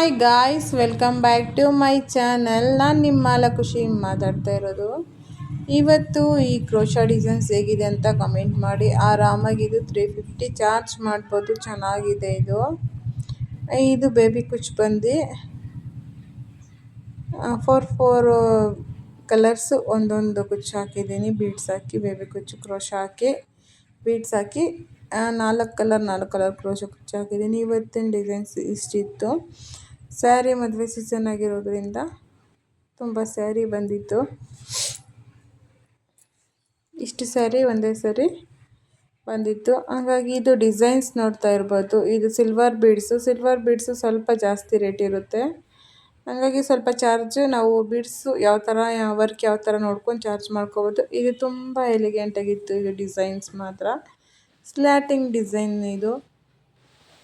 Hi guys welcome back to my channel ನಾನು ನಿಮ್ಮ ಖುಷಿ ಮಾತಾಡ್ತಾ ಇರೋದು. ಇವತ್ತು ಈ ಕ್ರೋಶಾ ಡಿಸೈನ್ಸ್ ಹೇಗಿದೆ ಅಂತ ಕಮೆಂಟ್ ಮಾಡಿ. ಆರಾಮಾಗಿ ಇದು ತ್ರೀ ಫಿಫ್ಟಿ ಚಾರ್ಜ್ ಮಾಡ್ಬೋದು. ಚೆನ್ನಾಗಿದೆ ಇದು. ಇದು ಬೇಬಿ ಕುಚ್ ಬಂದು ಫೋರ್ ಫೋರ್ ಕಲರ್ಸ್ ಒಂದೊಂದು ಕುಚ್ಚು ಹಾಕಿದ್ದೀನಿ. ಬೀಡ್ಸ್ ಹಾಕಿ ಬೇಬಿ ಕುಚ್ಚು ಕ್ರೋಶ ಹಾಕಿ ಬೀಡ್ಸ್ ಹಾಕಿ ನಾಲ್ಕು ಕಲರ್ ನಾಲ್ಕು ಕಲರ್ ಕ್ರೋಶ ಕುಚ್ಚು ಹಾಕಿದ್ದೀನಿ. ಇವತ್ತಿನ ಡಿಸೈನ್ಸ್ ಇಷ್ಟಿತ್ತು. ಸ್ಯಾರಿ ಮದುವೆ ಸೀಸನ್ ಆಗಿರೋದ್ರಿಂದ ತುಂಬ ಸ್ಯಾರಿ ಬಂದಿತ್ತು. ಇಷ್ಟು ಸ್ಯಾರಿ, ಒಂದೇ ಸರಿ ಬಂದಿತ್ತು. ಹಾಗಾಗಿ ಇದು ಡಿಸೈನ್ಸ್ ನೋಡ್ತಾ ಇರ್ಬೋದು. ಇದು ಸಿಲ್ವರ್ ಬೀಡ್ಸು. ಸಿಲ್ವರ್ ಬೀಡ್ಸು ಸ್ವಲ್ಪ ಜಾಸ್ತಿ ರೇಟ್ ಇರುತ್ತೆ. ಹಾಗಾಗಿ ಸ್ವಲ್ಪ ಚಾರ್ಜ್ ನಾವು ಬೀಡ್ಸು ಯಾವ ಥರ, ವರ್ಕ್ ಯಾವ ಥರ ನೋಡ್ಕೊಂಡು ಚಾರ್ಜ್ ಮಾಡ್ಕೋಬೋದು. ಇದು ತುಂಬ ಎಲಿಗೆಂಟಾಗಿತ್ತು ಇದು ಡಿಸೈನ್ಸ್ ಮಾತ್ರ. ಸ್ಲ್ಯಾಟಿಂಗ್ ಡಿಸೈನ್ ಇದು.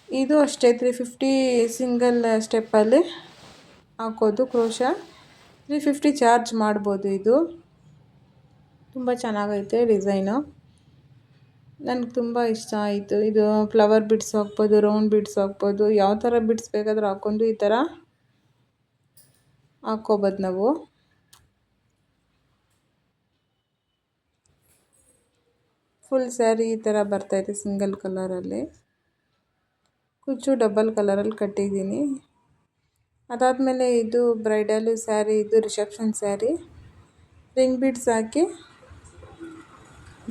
ಇದು ಅಷ್ಟೇ ತ್ರೀ ಫಿಫ್ಟಿ ಸಿಂಗಲ್ ಸ್ಟೆಪ್ಪಲ್ಲಿ ಹಾಕೋದು ಕ್ರೋಶ. ತ್ರೀ ಫಿಫ್ಟಿ ಚಾರ್ಜ್ ಮಾಡ್ಬೋದು ಇದು. ತುಂಬ ಚೆನ್ನಾಗೈತೆ ಡಿಸೈನು. ನನಗೆ ತುಂಬ ಇಷ್ಟ ಆಯಿತು. ಇದು ಫ್ಲವರ್ ಬಿಡ್ಸ್ ಹಾಕ್ಬೋದು ರೌಂಡ್ ಬಿಡ್ಸ್ ಹಾಕ್ಬೋದು, ಯಾವ ಥರ ಬಿಡ್ಸ್ ಬೇಕಾದರೂ ಹಾಕ್ಕೊಂಡು ಈ ಥರ ಹಾಕ್ಕೋಬೋದು ನಾವು. ಫುಲ್ ಸ್ಯಾರಿ ಈ ಥರ ಬರ್ತೈತೆ ಸಿಂಗಲ್ ಕಲರಲ್ಲಿ ಕುಚ್ಚು ಡಬಲ್ ಕಲರಲ್ಲಿ ಕಟ್ಟಿದ್ದೀನಿ. ಅದಾದಮೇಲೆ ಇದು ಬ್ರೈಡಲ್ ಸ್ಯಾರಿ, ಇದು ರಿಸೆಪ್ಷನ್ ಸ್ಯಾರಿ. ರಿಂಗ್ ಬೀಡ್ಸ್ ಹಾಕಿ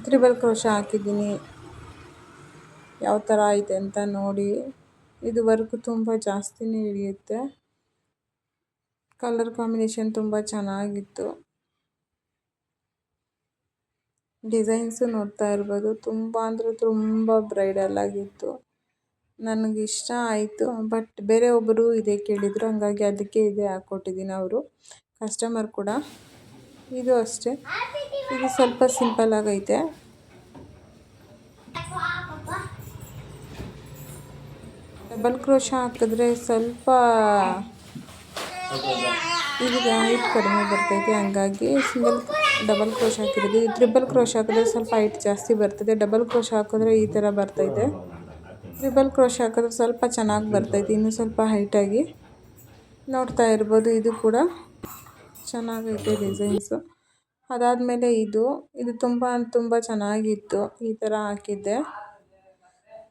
ತ್ರಿಬಲ್ ಕ್ರೋಶ ಹಾಕಿದ್ದೀನಿ. ಯಾವ ಥರ ಐತೆ ಅಂತ ನೋಡಿ. ಇದು ವರ್ಕ್ ತುಂಬ ಜಾಸ್ತಿನೇ ಹಿಡಿಯುತ್ತೆ. ಕಲರ್ ಕಾಂಬಿನೇಷನ್ ತುಂಬ ಚೆನ್ನಾಗಿತ್ತು. ಡಿಸೈನ್ಸು ನೋಡ್ತಾ ಇರ್ಬೋದು. ತುಂಬ ಅಂದರೆ ತುಂಬ ಬ್ರೈಡಲ್ ಆಗಿತ್ತು. ನನಗೆ ಇಷ್ಟ ಆಯಿತು. ಬಟ್ ಬೇರೆ ಒಬ್ಬರು ಇದೇ ಕೇಳಿದರು, ಹಂಗಾಗಿ ಅದಕ್ಕೆ ಇದೇ ಹಾಕ್ಕೊಟ್ಟಿದ್ದೀನಿ ಅವರು. ಕಸ್ಟಮರ್ ಕೂಡ ಇದು ಅಷ್ಟೇ. ಇದು ಸ್ವಲ್ಪ ಸಿಂಪಲ್ ಆಗೈತೆ. ಡಬಲ್ ಕ್ರೋಶ ಹಾಕಿದ್ರೆ ಸ್ವಲ್ಪ ಇದು ಹೈಟ್ ಕಡಿಮೆ ಬರ್ತೈತೆ. ಹಂಗಾಗಿ ಸಿಂಗಲ್ ಡಬಲ್ ಕ್ರೋಶ್ ಹಾಕಿರೋದು. ಈ ತ್ರಿಬಲ್ ಕ್ರೋಶ್ ಹಾಕಿದ್ರೆ ಸ್ವಲ್ಪ ಹೈಟ್ ಜಾಸ್ತಿ ಬರ್ತದೆ ಡಬಲ್ ಕ್ರೋಶ್ ಹಾಕಿದ್ರೆ ಈ ಥರ ಬರ್ತೈತೆ. ತ್ರಿಬಲ್ ಕ್ರೋಶ್ ಹಾಕಿದ್ರೆ ಸ್ವಲ್ಪ ಚೆನ್ನಾಗಿ ಬರ್ತೈತಿ, ಇನ್ನೂ ಸ್ವಲ್ಪ ಹೈಟಾಗಿ ನೋಡ್ತಾ ಇರ್ಬೋದು, ಇದು ಕೂಡ ಚೆನ್ನಾಗೈತೆ ಡಿಸೈನ್ಸು ಅದಾದಮೇಲೆ ಇದು ಇದು ತುಂಬ ತುಂಬ ಚೆನ್ನಾಗಿತ್ತು, ಈ ಥರ ಹಾಕಿದ್ದೆ.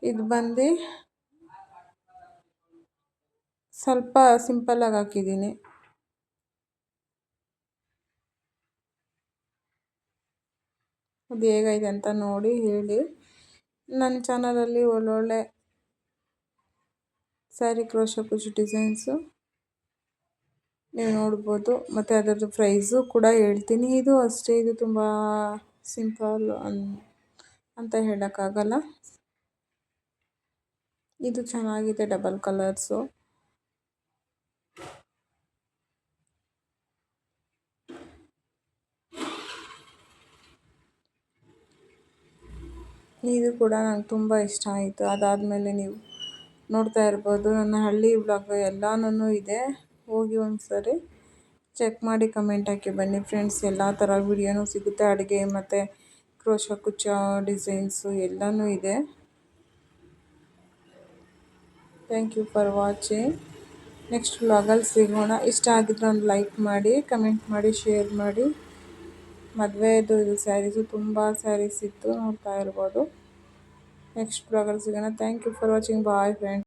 ಇದು ಬಂದು ಸ್ವಲ್ಪ ಸಿಂಪಲ್ಲಾಗಿ ಹಾಕಿದ್ದೀನಿ. ಅದು ಹೇಗೈತೆ ಅಂತ ನೋಡಿ ಹೇಳಿ. ನನ್ನ ಚಾನಲಲ್ಲಿ ಒಳ್ಳೊಳ್ಳೆ ಸ್ಯಾರಿ, ಕ್ರೋಶ ಕುಶ್ ಡಿಸೈನ್ಸು ನೀವು ನೋಡ್ಬೋದು. ಮತ್ತು ಅದರದ್ದು ಪ್ರೈಸು ಕೂಡ ಹೇಳ್ತೀನಿ. ಇದು ಅಷ್ಟೇ, ಇದು ತುಂಬ ಸಿಂಪಲ್ ಅನ್, ಅಂತ ಹೇಳೋಕ್ಕಾಗಲ್ಲ. ಇದು ಚೆನ್ನಾಗಿದೆ ಡಬಲ್ ಕಲರ್ಸು. ಇದು ಕೂಡ ನಂಗೆ ತುಂಬ ಇಷ್ಟ ಆಯಿತು. ಅದಾದಮೇಲೆ ನೀವು ನೋಡ್ತಾ ಇರ್ಬೋದು. ನನ್ನ ಹಳ್ಳಿ ಬ್ಲಾಗ್ ಎಲ್ಲಾನು ಇದೆ. ಹೋಗಿ ಒಂದು ಸರಿ ಚೆಕ್ ಮಾಡಿ ಕಮೆಂಟ್ ಹಾಕಿ ಬನ್ನಿ ಫ್ರೆಂಡ್ಸ್ ಎಲ್ಲ ಥರ ವಿಡಿಯೋನೂ ಸಿಗುತ್ತೆ. ಅಡುಗೆ ಮತ್ತು ಕ್ರೋಶ, ಕುಚ್ಚ ಡಿಸೈನ್ಸು ಎಲ್ಲನೂ ಇದೆ. Thank you for watching next ವ್ಲಾಗಲ್ಲಿ ಸಿಗೋಣ. ಇಷ್ಟ ಆಗಿದ್ರೆ ಒಂದು ಲೈಕ್ ಮಾಡಿ ಕಮೆಂಟ್ ಮಾಡಿ ಶೇರ್ ಮಾಡಿ. ಮದುವೆದು ಇದು ಸ್ಯಾರೀಸು ತುಂಬ ಸ್ಯಾರೀಸ್ ಇತ್ತು ನೋಡ್ತಾ ಇರ್ಬೋದು. next vlog also gonna thank you for watching. Bye friends.